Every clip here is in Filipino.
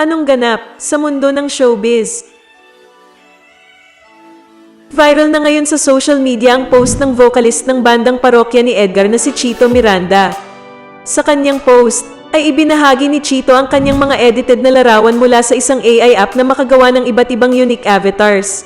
Anong ganap sa mundo ng showbiz? Viral na ngayon sa social media ang post ng vocalist ng bandang parokya ni Edgar na si Chito Miranda. Sa kanyang post, ay ibinahagi ni Chito ang kanyang mga edited na larawan mula sa isang AI app na makagawa ng iba't ibang unique avatars.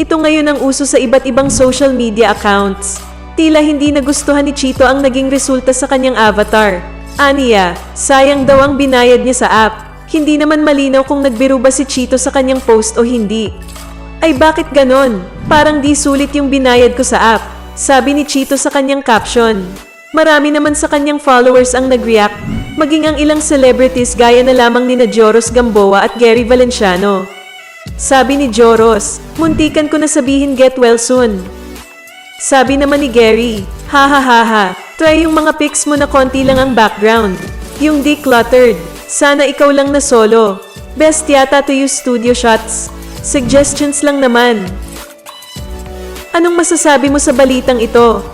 Ito ngayon ang uso sa iba't ibang social media accounts. Tila hindi nagustuhan ni Chito ang naging resulta sa kanyang avatar. Aniya, sayang daw ang binayad niya sa app. Hindi naman malinaw kung nagbiro ba si Chito sa kanyang post o hindi. Ay bakit ganon? Parang di sulit yung binayad ko sa app. Sabi ni Chito sa kanyang caption. Marami naman sa kanyang followers ang nag-react, maging ang ilang celebrities gaya na lamang ni Joros Gamboa at Gary Valenciano. Sabi ni Joros, muntikan ko na sabihin get well soon. Sabi naman ni Gary, ha ha ha ha, try yung mga pics mo na konti lang ang background. Yung decluttered, sana ikaw lang na solo. Best yata to use studio shots. Suggestions lang naman. Anong masasabi mo sa balitang ito?